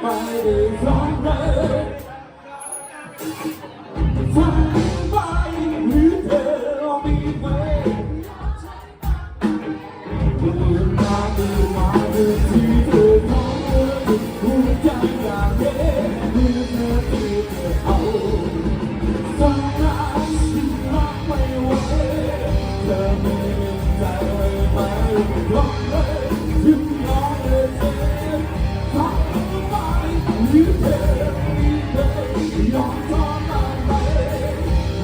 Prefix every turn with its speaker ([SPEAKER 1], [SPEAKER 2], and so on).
[SPEAKER 1] ไปได้ร้องเลยฝันไปหรือเธอมีไหมดูมาดูมาดูที่เธอท้หัวใจอยากเห็นดูเธอที่เธเอาฝันรักที่รักไม่ไหวเธอมีไว้ไหร้องเลย